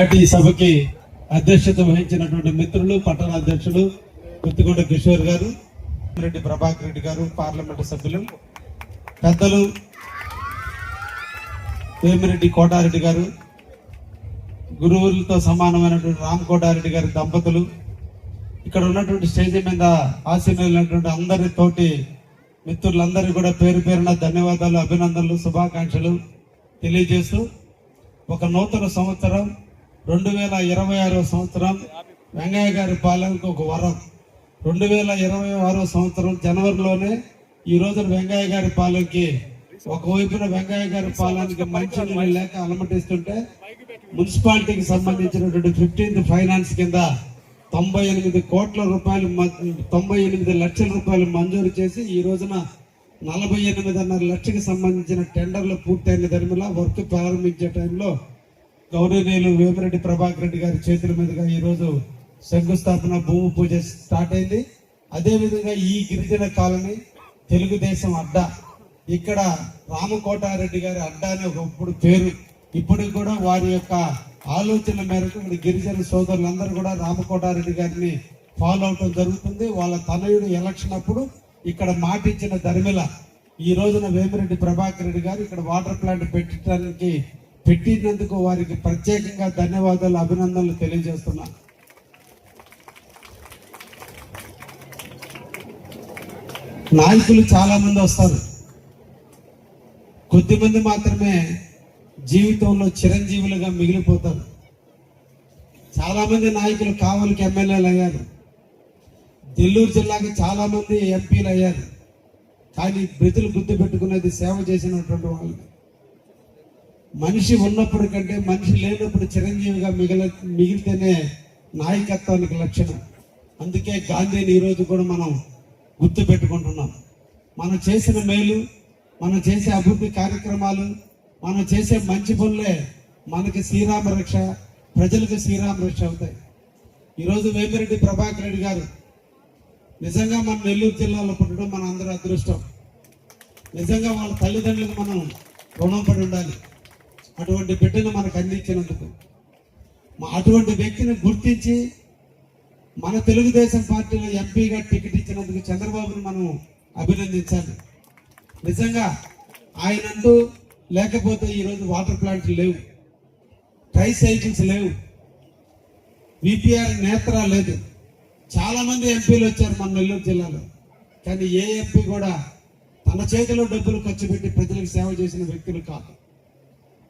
ఈనాటి సభకి అధ్యక్షత వహించినటువంటి మిత్రులు పట్టణ అధ్యక్షులు గుత్తికొండ కిషోర్ గారు రెడ్డి ప్రభాకర్ రెడ్డి గారు పార్లమెంటు సభ్యులు పెద్దలు వేమిరెడ్డి కోటారెడ్డి గారు గురువులతో సమానమైనటువంటి రామ్ కోటారెడ్డి గారి దంపతులు ఇక్కడ ఉన్నటువంటి స్టేజ్ మీద ఆశీర్వదినటువంటి అందరి తోటి మిత్రులందరికీ కూడా పేరు పేరున ధన్యవాదాలు అభినందనలు శుభాకాంక్షలు తెలియజేస్తూ ఒక నూతన సంవత్సరం రెండు వేల ఇరవై ఆరో సంవత్సరం వెంగయ్య గారి పాలనకు ఒక వరం. రెండు వేల ఇరవై ఆరో సంవత్సరం జనవరిలోనే ఈ రోజున వెంగయ్య గారి పాలనకి ఒకవైపున వెంకయ్య గారి పాలనకి మంచి నీళ్ళు లేక అలమటిస్తుంటే మున్సిపాలిటీకి సంబంధించినటువంటి ఫిఫ్టీన్త్ ఫైనాన్స్ కింద తొంభై ఎనిమిది కోట్ల రూపాయలు మ- తొంభై ఎనిమిది లక్షల రూపాయలు మంజూరు చేసి ఈ రోజున నలభై ఎనిమిదిన్నర లక్షకి సంబంధించిన టెండర్లు పూర్తయిన ధర్మిలా వర్క్ ప్రారంభించే టైంలో గౌరవనీయులు వేమిరెడ్డి ప్రభాకర్ రెడ్డి గారి చేతుల మీదుగా ఈ రోజు శంకుస్థాపన భూమి పూజ స్టార్ట్ అయింది. అదేవిధంగా ఈ గిరిజన కాలనీ తెలుగుదేశం అడ్డా. ఇక్కడ రామకోటారెడ్డి గారి అడ్డా అని ఒకప్పుడు పేరు. ఇప్పుడు కూడా వారి యొక్క ఆలోచన మేరకు ఇక్కడ గిరిజన సోదరులందరూ కూడా రామకోటారెడ్డి గారిని ఫాలో అవటం జరుగుతుంది. వాళ్ళ తనయుడు ఎలక్షన్ అప్పుడు ఇక్కడ మాటిచ్చిన ధర్మిల. ఈ రోజున వేమిరెడ్డి ప్రభాకర్ రెడ్డి గారు ఇక్కడ వాటర్ ప్లాంట్ పెట్టడానికి పెట్టినందుకు వారికి ప్రత్యేకంగా ధన్యవాదాలు అభినందనలు తెలియజేస్తున్నా. నాయకులు చాలామంది వస్తారు. కొద్దిమంది మాత్రమే జీవితంలో చిరంజీవులుగా మిగిలిపోతారు. చాలామంది నాయకులు కావలికి ఎమ్మెల్యేలు అయ్యారు. నెల్లూరు జిల్లాకి చాలామంది ఎంపీలు అయ్యారు. కానీ ప్రజలు గుర్తు పెట్టుకునేది సేవ చేసినటువంటి వాళ్ళు. మనిషి ఉన్నప్పుడు కంటే మనిషి లేనప్పుడు చిరంజీవిగా మిగిల మిగిలితేనే నాయకత్వానికి లక్షణం. అందుకే గాంధీని ఈరోజు కూడా మనం గుర్తు పెట్టుకుంటున్నాం మనం చేసిన మేలు మనం చేసే అభివృద్ధి కార్యక్రమాలు మనం చేసే మంచి పనులే మనకి శ్రీరామ రక్ష ప్రజలకు శ్రీరామ రక్ష అవుతాయి. ఈరోజు వేమిరెడ్డి ప్రభాకర్ రెడ్డి గారు నిజంగా మన నెల్లూరు జిల్లాలో పుట్టడం మన అందరి అదృష్టం. నిజంగా వాళ్ళ తల్లిదండ్రులకు మనం రుణపడి ఉండాలి. అటువంటి బిడ్డను మనకు అందించినందుకు మా అటువంటి వ్యక్తిని గుర్తించి మన తెలుగుదేశం పార్టీలో ఎంపీగా టికెట్ ఇచ్చినందుకు చంద్రబాబును మనం అభినందించాలి. నిజంగా ఆయనంటూ లేకపోతే ఈరోజు వాటర్ ప్లాంట్లు లేవు ట్రై సైకిల్స్ లేవు విపిఆర్ నేత్ర లేదు. చాలామంది ఎంపీలు వచ్చారు మన నెల్లూరు జిల్లాలో కానీ ఏ ఎంపీ కూడా తన చేతిలో డబ్బులు ఖర్చు పెట్టి ప్రజలకు సేవ చేసిన వ్యక్తులు కాదు.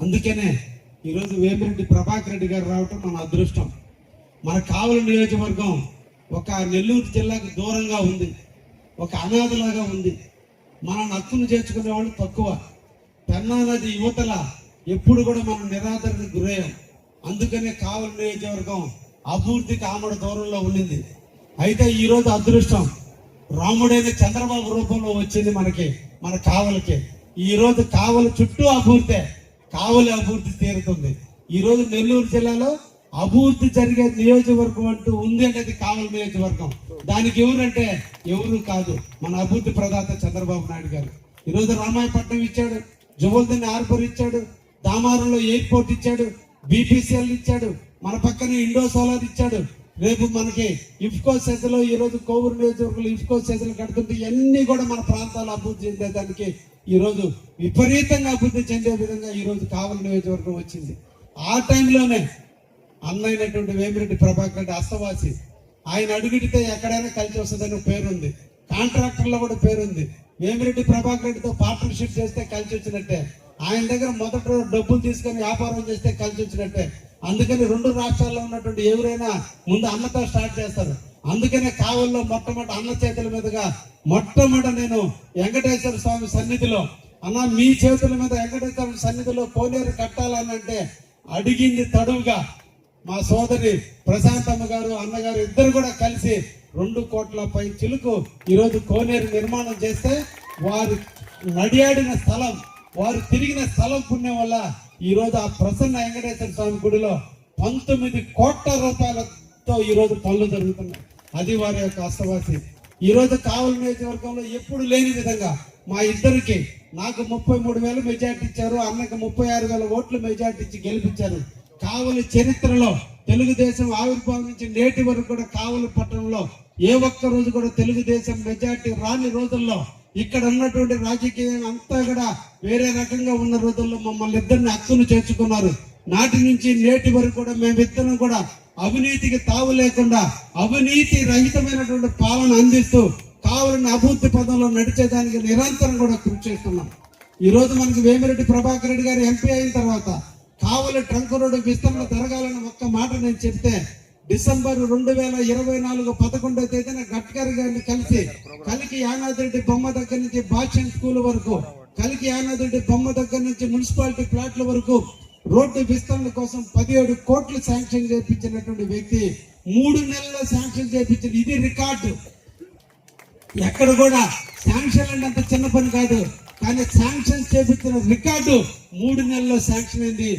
అందుకనే ఈరోజు వేమిరెడ్డి ప్రభాకర్ రెడ్డి గారు రావటం మన అదృష్టం. మన కావలి నియోజకవర్గం ఒక నెల్లూరు జిల్లాకు దూరంగా ఉంది. ఒక అనాథలాగా ఉంది. మన నత్తులు చేర్చుకునే వాళ్ళు తక్కువ. పెన్నా నది యువతల ఎప్పుడు కూడా మనం నిరాదరణకు గురయ్యాం. అందుకనే కావలి నియోజకవర్గం అభివృద్ధికి ఆమడ దూరంలో ఉండింది అయితే ఈరోజు అదృష్టం రాముడైన చంద్రబాబు రూపంలో వచ్చింది మనకి మన కావలికి. ఈరోజు కావలి చుట్టూ అభివృద్ధి. కావలి అభివృద్ధి తీరుతుంది. ఈరోజు నెల్లూరు జిల్లాలో అభివృద్ధి జరిగే నియోజకవర్గం అంటూ ఉంది అనేది కావలి నియోజకవర్గం. దానికి ఎవరంటే ఎవరు కాదు మన అభివృద్ధి ప్రదాత చంద్రబాబు నాయుడు గారు. ఈరోజు రామాయపట్నం ఇచ్చాడు జువల్దిన్ హార్బర్ ఇచ్చాడు దామారంలో ఎయిర్పోర్ట్ ఇచ్చాడు బీపీసీఎల్ ఇచ్చాడు మన పక్కన ఇండో సోలార్ ఇచ్చాడు రేపు మనకి ఇఫ్కో సెజలో ఈ రోజు కోవూరు నియోజకవర్గంలో ఇఫ్కో సెజలు కడుతుంటే ఇవన్నీ కూడా మన ప్రాంతాలు అభివృద్ధి చెందేదానికి దానికి ఈరోజు విపరీతంగా అభివృద్ధి చెందే విధంగా ఈరోజు కావలి నియోజకవర్గం వచ్చింది. ఆ టైంలోనే అన్నైనటువంటి వేమిరెడ్డి ప్రభాకర్ రెడ్డి అస్తవాసి ఆయన అడుగుడితే ఎక్కడైనా కలిసి వస్తుందని పేరుంది. కాంట్రాక్టర్లో కూడా పేరుంది. వేమిరెడ్డి ప్రభాకర్ రెడ్డితో పార్ట్నర్షిప్ చేస్తే కలిసి వచ్చినట్టే. ఆయన దగ్గర మొదట డబ్బులు తీసుకొని వ్యాపారం చేస్తే కలిసి వచ్చినట్టే. అందుకని రెండు రాష్ట్రాల్లో ఉన్నటువంటి ఎవరైనా ముందు అన్నతో స్టార్ట్ చేస్తారు. అందుకనే కావల్లో మొట్టమొదటి అన్న చేతుల మీదుగా మొట్టమొదట నేను వెంకటేశ్వర స్వామి సన్నిధిలో అన్న మీ చేతుల మీద వెంకటేశ్వర సన్నిధిలో కోనేరు కట్టాలనంటే అడిగింది తడువుగా మా సోదరి ప్రశాంతమ్మ గారు అన్నగారు ఇద్దరు కూడా కలిసి రెండు కోట్ల పై చిలుకు ఈరోజు కోనేరు నిర్మాణం చేస్తే వారు నడియాడిన స్థలం వారు తిరిగిన స్థలం పుణ్యం వల్ల ఈరోజు ఆ ప్రసన్న వెంకటేశ్వర స్వామి గుడిలో పంతొమ్మిది కోట్ల రూపాయలతో ఈరోజు పనులు జరుగుతున్నాయి. అది వారి యొక్క అష్టవాసి. ఈరోజు కావలి నియోజకవర్గంలో ఎప్పుడు లేని విధంగా మా ఇద్దరికి నాకు ముప్పై మూడు వేలు మెజార్టీ ఇచ్చారు అన్నకి ముప్పై ఆరు వేల ఓట్లు మెజార్టీ ఇచ్చి గెలిపించారు. కావలి చరిత్రలో తెలుగుదేశం ఆవిర్భావం నుంచి నేటి వరకు కూడా కావలి పట్టణంలో ఏ ఒక్క రోజు కూడా తెలుగుదేశం మెజార్టీ రాని రోజుల్లో ఇక్కడ ఉన్నటువంటి రాజకీయం అంతా కూడా వేరే రకంగా ఉన్న రోజుల్లో మమ్మల్ని ఇద్దరిని హక్కును చేర్చుకున్నారు. నాటి నుంచి నేటి వరకు కూడా మేమిద్దరం కూడా అవినీతికి తావు లేకుండా అవినీతి రహితమైనటువంటి పాలన అందిస్తూ కావాలని అభివృద్ధి పదంలో నడిచేదానికి నిరంతరం కూడా కృషి చేస్తున్నాం. ఈ రోజు మనకి వేమిరెడ్డి ప్రభాకర్ రెడ్డి గారు ఎంపీ అయిన తర్వాత కావలి ట్రంక్ రోడ్డు విస్తరణ జరగాలని ఒక్క మాట నేను చెప్తే డిసెంబర్ రెండు వేల ఇరవై నాలుగు పదకొండో తేదీన గట్కర్ గారిని కలిసి కలికి యానాదిరెడ్డి బొమ్మ దగ్గర నుంచి భాష్యం స్కూల్ వరకు కలికి యానాదిరెడ్డి బొమ్మ దగ్గర నుంచి మున్సిపాలిటీ ప్లాట్ల వరకు రోడ్డు విస్తరణ కోసం పదిహేడు కోట్లు శాంక్షన్ చేయించినటువంటి వ్యక్తి మూడు నెలల్లో శాంక్షన్ చేయించిన ఇది రికార్డు. ఎక్కడ కూడా శాంక్షన్ అంటే అంత చిన్న పని కాదు కానీ శాంక్షన్ చేపించిన రికార్డు మూడు నెలల్లో శాంక్షన్ అయింది.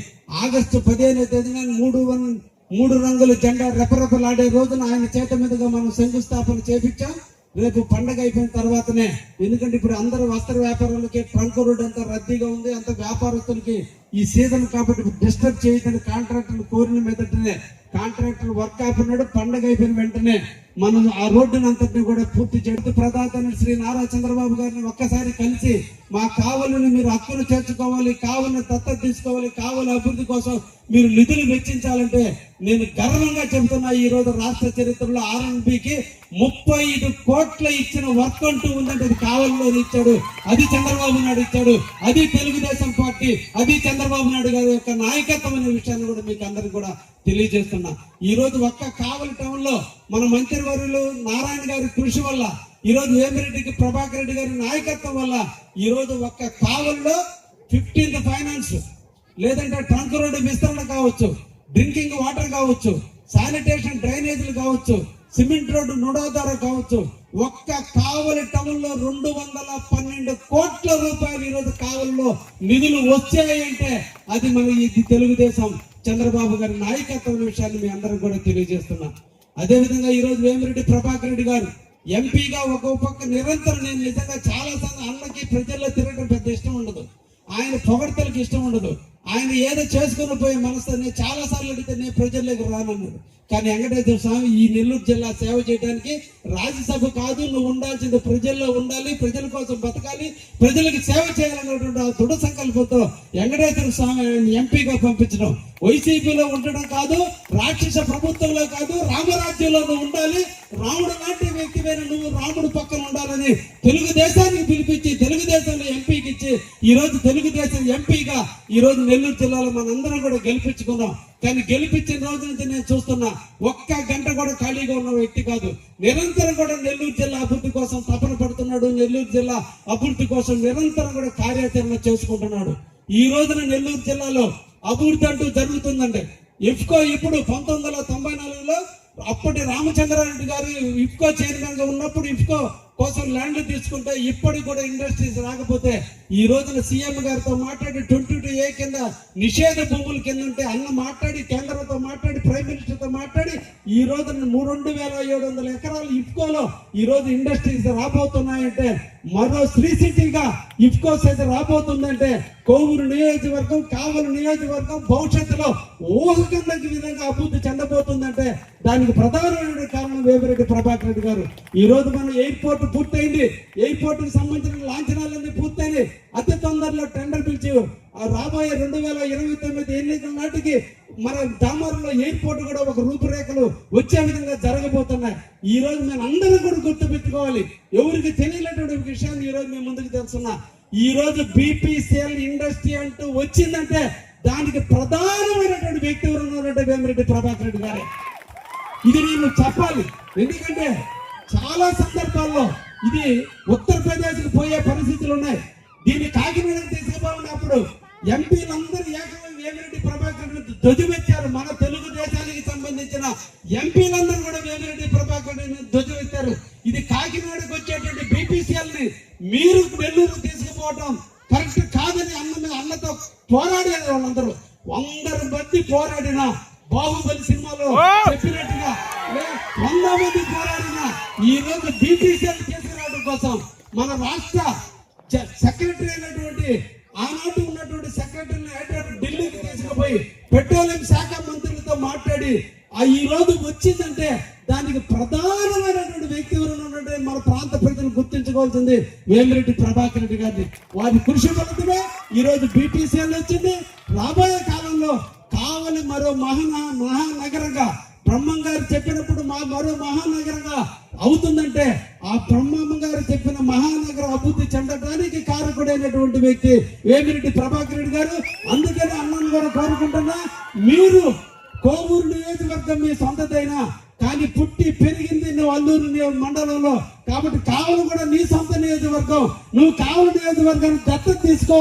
ఆగస్టు పదిహేనో తేదీన మూడు వన్ మూడు రంగుల జెండా రెపరెపలాడే రోజున ఆయన చేత మీదుగా మనం శంకుస్థాపన చేపించాం. రేపు పండగ అయిపోయిన తర్వాతనే ఎందుకంటే ఇప్పుడు అందరూ వస్త్ర వ్యాపారులకి ట్రంక్ రోడ్ అంతా రద్దీగా ఉంది అంత వ్యాపారస్తులకి ఈ సీజన్ కాబట్టి డిస్టర్బ్ చేయదని కాంట్రాక్టర్లు కోరిన మీదటనే కాంట్రాక్టర్ వర్క్ అయిపోయినాడు పండగ అయిపోయిన వెంటనే మనం ఆ రోడ్డును అంతటిని కూడా పూర్తి చేస్తూ ప్రధాన శ్రీ నారా చంద్రబాబు గారిని ఒక్కసారి కలిసి మా కావలిని మీరు హక్కును చేర్చుకోవాలి కావలిని దత్తత తీసుకోవాలి కావలి అభివృద్ధి కోసం మీరు నిధులు వెచ్చించాలంటే నేను గర్వంగా చెబుతున్నా ఈ రోజు రాష్ట్ర చరిత్రలో ఆర్ఎన్బికి ముప్పై ఐదు కోట్ల ఇచ్చిన వర్క్ అంటూ ఉందంటే అది కావలిలో ఇచ్చాడు అది చంద్రబాబు నాయుడు ఇచ్చాడు అది తెలుగుదేశం పార్టీ అది చంద్రబాబు నాయుడు గారి యొక్క నాయకత్వం అనే విషయాన్ని కూడా మీకు అందరికి కూడా తెలియజేస్తున్నా. ఈ రోజు ఒక్క కావలి టౌన్లో మన మంత్రివర్యులు నారాయణ గారి కృషి వల్ల ఈ రోజు వేమిరెడ్డికి ప్రభాకర్ రెడ్డి గారి నాయకత్వం వల్ల ఈ రోజు ఒక్క కావలిలో ఫిఫ్టీన్త్ ఫైనాన్స్ లేదంటే ట్రంక్ రోడ్డు విస్తరణ కావచ్చు డ్రింకింగ్ వాటర్ కావచ్చు శానిటేషన్ డ్రైనేజీలు కావచ్చు సిమెంట్ రోడ్డు నుడోదార కావచ్చు ఒక్క కావలి టౌన్లో రెండు వందల పన్నెండు కోట్ల రాష్ట్రంలో నిధులు వచ్చాయంటే అది మన ఇది తెలుగుదేశం చంద్రబాబు గారి నాయకత్వం విషయాన్ని మీ అందరం కూడా తెలియజేస్తున్నాం. అదేవిధంగా ఈ రోజు వేమిరెడ్డి ప్రభాకర్ రెడ్డి గారు ఎంపీగా ఒక పక్క నిరంతరం నేను నిజంగా చాలా సార్లు అన్నకి ప్రజల్లో తిరగడం పెద్ద ఇష్టం ఉండదు. ఆయన పొగడతలకు ఇష్టం ఉండదు. ఆయన ఏదో చేసుకుని పోయే మనసు నేను చాలా సార్లు అడిగితే నేను ప్రజల్లోకి రానన్నాడు. కానీ వెంకటేశ్వర స్వామి ఈ నెల్లూరు జిల్లా సేవ చేయడానికి రాజ్యసభ కాదు నువ్వు ఉండాల్సింది ప్రజల్లో ఉండాలి ప్రజల కోసం బతకాలి ప్రజలకు సేవ చేయాలన్నటువంటి ఆ దృఢ సంకల్పంతో వెంకటేశ్వర స్వామి ఆయన ఎంపీగా పంపించడం. వైసీపీలో ఉండడం కాదు రాక్షస ప్రభుత్వంలో కాదు రామరాజ్యంలో నువ్వు ఉండాలి. రాముడు లాంటి వ్యక్తిపైన నువ్వు రాముడు పక్కన ఉండాలని తెలుగుదేశానికి పిలిపించి ఈరోజు ఈ రోజు తెలుగుదేశం ఎంపీగా ఈ రోజు నెల్లూరు జిల్లాలో మనందరం కూడా గెలిపించుకున్నాం కానీ గెలిపించిన రోజు నుంచి నేను చూస్తున్నా ఒక్క గంట కూడా ఖాళీగా ఉన్న వ్యక్తి కాదు. నిరంతరం కూడా నెల్లూరు జిల్లా అభివృద్ధి కోసం తపన పడుతున్నాడు. నెల్లూరు జిల్లా అభివృద్ధి కోసం నిరంతరం కూడా కార్యాచరణ చేసుకుంటున్నాడు. ఈ రోజున నెల్లూరు జిల్లాలో అభివృద్ధి అంటూ జరుగుతుందండి. ఇఫ్కో ఇప్పుడు పంతొమ్మిది వందల తొంభై నాలుగులో అప్పటి రామచంద్రారెడ్డి గారు ఇఫ్కో చైర్మన్గా ఉన్నప్పుడు ఇఫ్కో కోసం ల్యాండ్ తీసుకుంటే ఇప్పటికి కూడా ఇండస్ట్రీస్ రాకపోతే ఈ రోజున సీఎం గారితో మాట్లాడి ట్వంటీ టూ ఏ కింద నిషేధ భూముల కింద ఉంటే అన్న మాట్లాడి కేంద్రంతో మాట్లాడి ప్రైమ్ మినిస్టర్తో మాట్లాడి ఈ రోజున మూడు రెండు వేల ఏడు వందల ఎకరాలు ఇఫ్కోలో ఈ రోజు ఇండస్ట్రీస్ రాబోతున్నాయంటే మరో శ్రీ సిటీగా ఇఫ్కోస్ అయితే రాబోతుందంటే కోవూరు నియోజకవర్గం కావలి నియోజకవర్గం భవిష్యత్తులో ఊహకందకి విధంగా అభివృద్ధి చెందబోతుందంటే దానికి ప్రధానమైన కారణం వేమిరెడ్డి ప్రభాకర్ రెడ్డి గారు. ఈ రోజు మన ఎయిర్పోర్ట్ పూర్తయింది. ఎయిర్పోర్ట్కి సంబంధించిన లాంఛనాలన్నీ పూర్తయింది అతి తొందరలో టెండర్ పిలిచి రాబోయే రెండు వేల ఇరవై తొమ్మిది ఎన్నికల నాటికి మన దామరంలో ఎయిర్పోర్ట్ కూడా ఒక రూపురేఖలు వచ్చే విధంగా జరగబోతున్నాయి. ఈ రోజు మేము అందరం కూడా గుర్తు పెట్టుకోవాలి. ఎవరికి తెలియనటువంటి విషయాన్ని ఈ రోజు మేము ముందుకు తెలుసున్నా ఈ రోజు బీపీసీఎల్ ఇండస్ట్రీ అంటూ వచ్చిందంటే దానికి ప్రధానమైనటువంటి వ్యక్తి ఎవరు? ఉన్నారంటే వేమిరెడ్డి ప్రభాకర్ రెడ్డి గారే. ఇది నేను చెప్పాలి. ఎందుకంటే చాలా సందర్భాల్లో ఇది ఉత్తరప్రదేశ్కి పోయే పరిస్థితులు ఉన్నాయి దీన్ని కాకినాడకి తీసుకుపోయినప్పుడు ఎంపీలందరూ ఏకమై వేమిరెడ్డి ప్రభాకర్ రెడ్డి ధ్వజమెత్తారు మన తెలుగుదేశానికి సంబంధించిన ఎంపీలందరూ కూడా వేమిరెడ్డి ప్రభాకర్ రెడ్డి ధ్వజమెత్తారు ఇది కాకినాడకు వచ్చేటువంటి బీపీసీఎల్ని మీరు నెల్లూరు తీసుకుపోవటం కరెక్ట్ కాదని అన్న మీద అన్నతో పోరాడారు వాళ్ళందరూ. వందరు మంది పోరాడినా బాహుబలి సినిమాలో చెప్పినట్టుగా వంద మంది పోరాడిన ఈ రోజు బీపీసీఎల్ తీసుకురావడం కోసం మన రాష్ట్ర సెక్రటరీ అయినటువంటి ఆనాటి ఉన్నటువంటి సెక్రటరీని ఢిల్లీకి తీసుకుపోయి పెట్రోలియం శాఖ మంత్రులతో మాట్లాడి ఆ ఈ రోజు వచ్చిందంటే దానికి ప్రధానమైనటువంటి వ్యక్తి ఉన్నట్టు మన ప్రాంత ప్రజలు గుర్తించుకోవాల్సింది వేమిరెడ్డి ప్రభాకర్ రెడ్డి గారిని. వారి కృషి ఫలితమే ఈ రోజు బీటీసీఎల్ వచ్చింది. రాబోయే కాలంలో కావలి మరో మహా మహానగరంగా. బ్రహ్మం గారు చెప్పినప్పుడు మా మరో మహానగరంగా అవుతుందంటే ఆ బ్రహ్మమ్మ గారు చెప్పిన మహానగరం అభివృద్ధి చెందడానికి కారకుడైనటువంటి వ్యక్తి వేమిరెడ్డి ప్రభాకర్ రెడ్డి గారు. అందుకని అన్నాను కూడా కోరుకుంటున్నా మీరు కోవూరు నియోజకవర్గం మీ సొంతదైనా కానీ పుట్టి పెరిగింది నువ్వు అల్లూరు మండలంలో. కాబట్టి కావలు కూడా నీ సొంత నియోజకవర్గం. నువ్వు కావలి నియోజకవర్గాన్ని దత్తత తీసుకో.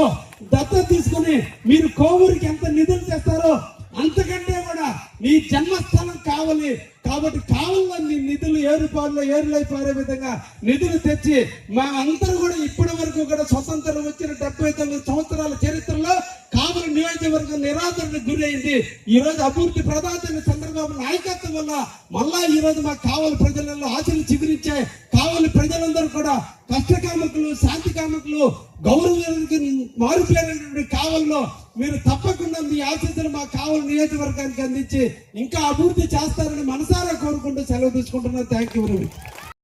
దత్తత తీసుకుని మీరు కోవూరికి ఎంత నిధులు తెస్తారో అంతకంటే కూడా నీ జన్మస్థలం కావాలి. కాబట్టి కావాలని నీ నిధులు ఏరుపాల్లో ఏరులై పారే విధంగా నిధులు తెచ్చి మా అందరూ కూడా ఇప్పటి వరకు కూడా స్వతంత్రం వచ్చిన డెబ్బై తొమ్మిది సంవత్సరాల చరిత్రలో కావలి నియోజకవర్గం నిరాదరణకు గురైంది. ఈ రోజు అభివృద్ధి ప్రధాన చంద్రబాబు నాయకత్వం వల్ల మళ్ళా ఈ రోజు మా కావలి ప్రజలలో ఆశలు చిగురించాయి. కావలి ప్రజలందరూ కూడా కష్టకామకులు శాంతి కామకులు గౌరవానికి మారుపేరైనటువంటి కావల్లో మీరు తప్పకుండా మీ ఆశీస్సులు మా కావలి నియోజకవర్గానికి అందించి ఇంకా అభివృద్ధి చేస్తారని మనసారా కోరుకుంటూ సెలవు తీసుకుంటున్నాను. Thank you